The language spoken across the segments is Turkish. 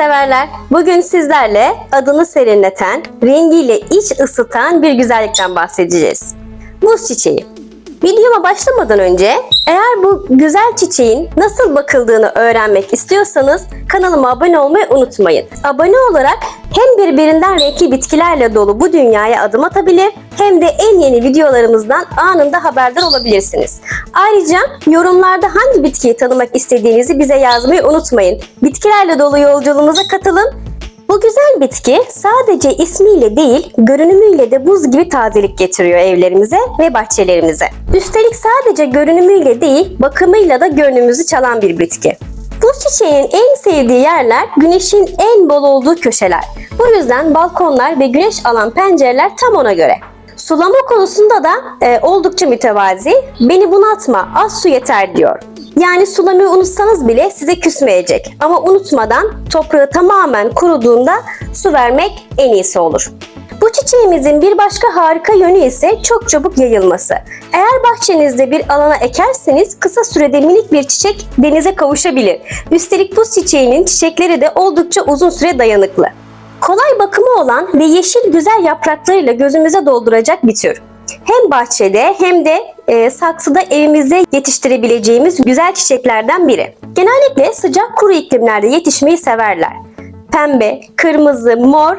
severler. Bugün sizlerle adını serinleten, rengiyle iç ısıtan bir güzellikten bahsedeceğiz. Buz çiçeği. Videoma başlamadan önce eğer bu güzel çiçeğin nasıl bakıldığını öğrenmek istiyorsanız kanalıma abone olmayı unutmayın. Abone olarak hem birbirinden renkli bitkilerle dolu bu dünyaya adım atabilir hem de en yeni videolarımızdan anında haberdar olabilirsiniz. Ayrıca yorumlarda hangi bitkiyi tanımak istediğinizi bize yazmayı unutmayın. Bitkilerle dolu yolculuğumuza katılın bu bitki sadece ismiyle değil, görünümüyle de buz gibi tazelik getiriyor evlerimize ve bahçelerimize. Üstelik sadece görünümüyle değil, bakımıyla da gönlümüzü çalan bir bitki. Buz çiçeğinin en sevdiği yerler güneşin en bol olduğu köşeler. Bu yüzden balkonlar ve güneş alan pencereler tam ona göre. Sulama konusunda da e, oldukça mütevazi. Beni bunaltma, az su yeter diyor. Yani sulamayı unutsanız bile size küsmeyecek. Ama unutmadan toprağı tamamen kuruduğunda su vermek en iyisi olur. Bu çiçeğimizin bir başka harika yönü ise çok çabuk yayılması. Eğer bahçenizde bir alana ekerseniz kısa sürede minik bir çiçek denize kavuşabilir. Üstelik bu çiçeğinin çiçekleri de oldukça uzun süre dayanıklı. Kolay bakımı olan ve yeşil güzel yapraklarıyla gözümüze dolduracak bir tür. Hem bahçede hem de e, saksıda evimizde yetiştirebileceğimiz güzel çiçeklerden biri. Genellikle sıcak kuru iklimlerde yetişmeyi severler. Pembe, kırmızı, mor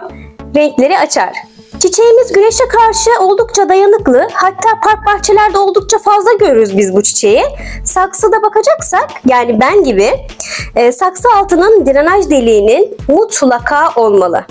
renkleri açar. Çiçeğimiz güneşe karşı oldukça dayanıklı. Hatta park bahçelerde oldukça fazla görürüz biz bu çiçeği. Saksıda bakacaksak yani ben gibi e, saksı altının drenaj deliğinin mutlaka olmalı.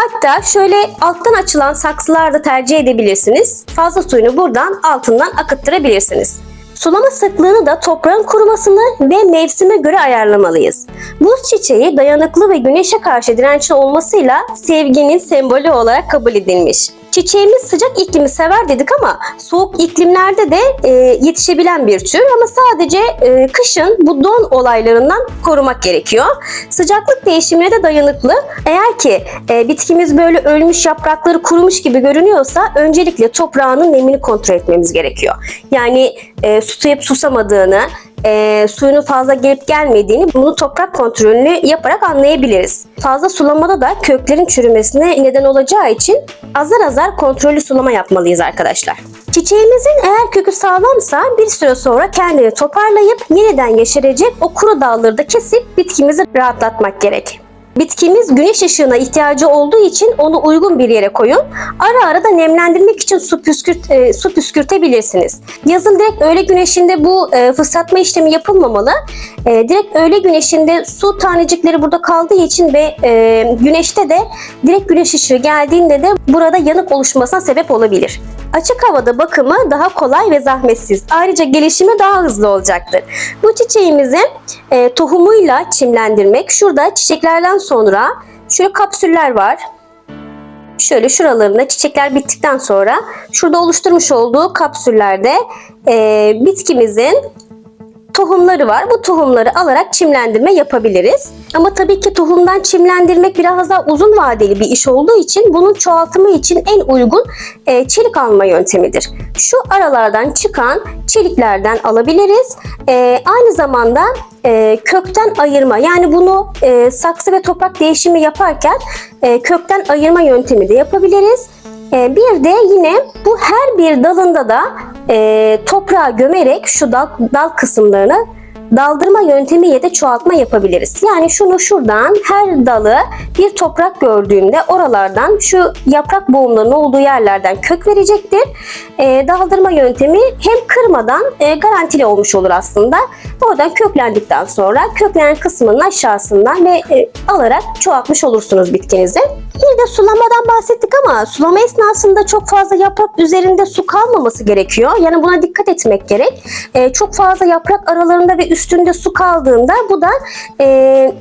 Hatta şöyle alttan açılan saksılar da tercih edebilirsiniz. Fazla suyunu buradan altından akıttırabilirsiniz. Sulama sıklığını da toprağın kurumasını ve mevsime göre ayarlamalıyız. Buz çiçeği dayanıklı ve güneşe karşı dirençli olmasıyla sevginin sembolü olarak kabul edilmiş. Çiçeğimiz sıcak iklimi sever dedik ama soğuk iklimlerde de e, yetişebilen bir tür ama sadece e, kışın bu don olaylarından korumak gerekiyor. Sıcaklık değişimine de dayanıklı. Eğer ki e, bitkimiz böyle ölmüş yaprakları kurumuş gibi görünüyorsa öncelikle toprağının nemini kontrol etmemiz gerekiyor. Yani e, susayıp susamadığını, e, suyunun fazla gelip gelmediğini bunu toprak kontrolünü yaparak anlayabiliriz. Fazla sulamada da köklerin çürümesine neden olacağı için azar azar kontrollü sulama yapmalıyız arkadaşlar. Çiçeğimizin eğer kökü sağlamsa bir süre sonra kendini toparlayıp yeniden yeşerecek o kuru dalları da kesip bitkimizi rahatlatmak gerek. Bitkimiz güneş ışığına ihtiyacı olduğu için onu uygun bir yere koyun. Ara ara da nemlendirmek için su, püskürt, e, su püskürtebilirsiniz. Yazın direkt öğle güneşinde bu e, fıslatma işlemi yapılmamalı. E, direkt öğle güneşinde su tanecikleri burada kaldığı için ve e, güneşte de direkt güneş ışığı geldiğinde de burada yanık oluşmasına sebep olabilir. Açık havada bakımı daha kolay ve zahmetsiz. Ayrıca gelişimi daha hızlı olacaktır. Bu çiçeğimizi e, tohumuyla çimlendirmek. Şurada çiçeklerden sonra şöyle kapsüller var. Şöyle şuralarında çiçekler bittikten sonra şurada oluşturmuş olduğu kapsüllerde e, bitkimizin tohumları var. Bu tohumları alarak çimlendirme yapabiliriz. Ama tabii ki tohumdan çimlendirmek biraz daha uzun vadeli bir iş olduğu için bunun çoğaltımı için en uygun e, çelik alma yöntemidir. Şu aralardan çıkan çeliklerden alabiliriz. E, aynı zamanda e, kökten ayırma yani bunu e, saksı ve toprak değişimi yaparken e, kökten ayırma yöntemi de yapabiliriz. E, bir de yine bu her bir dalında da e, toprağa gömerek şu dal, dal kısımlarını daldırma yöntemiyle de çoğaltma yapabiliriz. Yani şunu şuradan her dalı bir toprak gördüğünde oralardan şu yaprak boğumlarının olduğu yerlerden kök verecektir. E, daldırma yöntemi hem kırmadan e, garantili olmuş olur aslında. Oradan köklendikten sonra köklenen kısmının aşağısından ve e, alarak çoğaltmış olursunuz bitkinizi. Bir de sulamadan bahsettik ama sulama esnasında çok fazla yaprak üzerinde su kalmaması gerekiyor. Yani buna dikkat etmek gerek. E, çok fazla yaprak aralarında ve üstünde su kaldığında bu da e,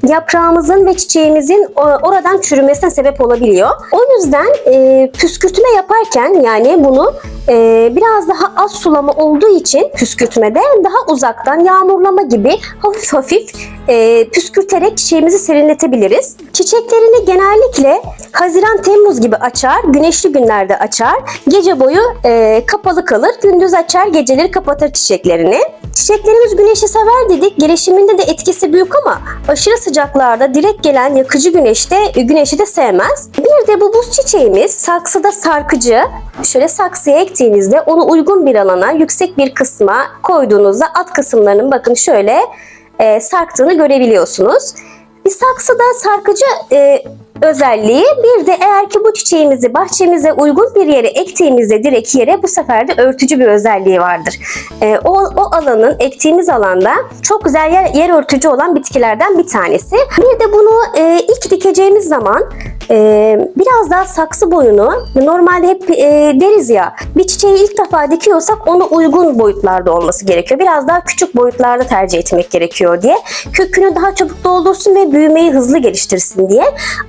yaprağımızın ve çiçeğimizin o, oradan çürümesine sebep olabiliyor. O yüzden e, püskürtme yaparken yani bunu e, biraz daha az sulama olduğu için püskürtmede daha uzaktan yağmurlama gibi hafif hafif e, püskürterek çiçeğimizi serinletebiliriz. Çiçeklerini genellikle Haziran-Temmuz gibi açar, güneşli günlerde açar. Gece boyu e, kapalı kalır, gündüz açar, geceleri kapatır çiçeklerini. Çiçeklerimiz güneşi sever dedik. Gelişiminde de etkisi büyük ama aşırı sıcaklarda direkt gelen yakıcı güneşte güneşi de sevmez. Bir de bu buz çiçeğimiz saksıda sarkıcı. Şöyle saksıya ektiğinizde onu uygun bir alana, yüksek bir kısma koyduğunuzda alt kısımlarının bakın şöyle e, sarktığını görebiliyorsunuz. Bir saksıda sarkıcı e, özelliği bir de eğer ki bu çiçeğimizi bahçemize uygun bir yere ektiğimizde direkt yere bu sefer de örtücü bir özelliği vardır. E, o, o alanın ektiğimiz alanda çok güzel yer, yer örtücü olan bitkilerden bir tanesi. Bir de bunu e, ilk dikeceğimiz zaman e, biraz daha saksı boyunu normalde hep e, deriz ya bir çiçeği ilk defa dikiyorsak onu uygun boyutlarda olması gerekiyor. Biraz daha küçük boyutlarda tercih etmek gerekiyor diye. Kökünü daha çabuk doldursun ve büyümeyi hızlı geliştirsin diye.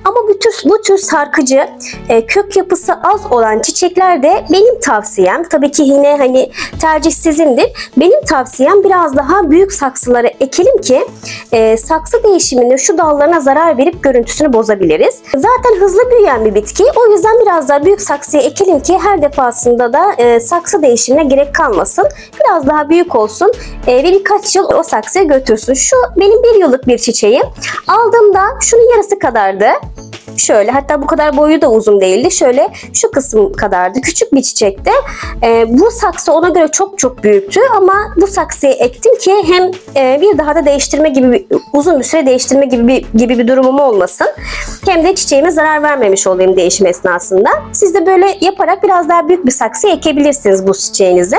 Ama bu tür, bu tür sarkıcı e, kök yapısı az olan çiçeklerde benim tavsiyem tabii ki yine hani tercih sizindir. Benim tavsiyem biraz daha büyük saksılara ekelim ki e, saksı değişiminde şu dallarına zarar verip görüntüsünü bozabiliriz. Zaten hızlı büyüyen bir bitki. O yüzden biraz daha büyük saksıya ekelim ki her defasında da e, saksı değişimine gerek kalmasın. Biraz daha büyük olsun e, ve birkaç yıl o saksıya götürsün. Şu benim bir yıllık bir çiçeğim. Aldığımda şunun yarısı kadardı. Şöyle hatta bu kadar boyu da uzun değildi. Şöyle şu kısım kadardı. Küçük bir çiçekti. Ee, bu saksı ona göre çok çok büyüktü ama bu saksıya ektim ki hem e, bir daha da değiştirme gibi uzun bir süre değiştirme gibi bir, gibi bir durumum olmasın. Hem de çiçeğime zarar vermemiş olayım değişim esnasında. Siz de böyle yaparak biraz daha büyük bir saksıya ekebilirsiniz bu çiçeğinizi.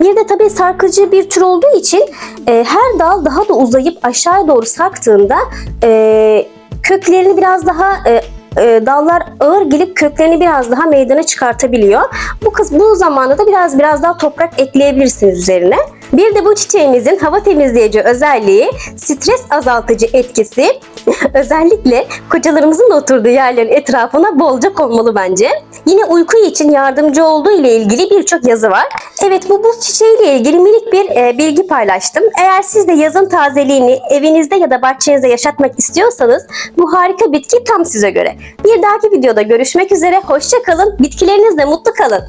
Bir de tabii sarkıcı bir tür olduğu için e, her dal daha da uzayıp aşağıya doğru sarktığında e, köklerini biraz daha e, e, dallar ağır gelip köklerini biraz daha meydana çıkartabiliyor. Bu kız bu zamanda da biraz biraz daha toprak ekleyebilirsiniz üzerine. Bir de bu çiçeğimizin hava temizleyici özelliği, stres azaltıcı etkisi özellikle kocalarımızın oturduğu yerlerin etrafına bolca konmalı bence. Yine uyku için yardımcı olduğu ile ilgili birçok yazı var. Evet bu buz çiçeği ile ilgili minik bir e, bilgi paylaştım. Eğer siz de yazın tazeliğini evinizde ya da bahçenizde yaşatmak istiyorsanız bu harika bitki tam size göre. Bir dahaki videoda görüşmek üzere. Hoşça kalın. Bitkilerinizle mutlu kalın.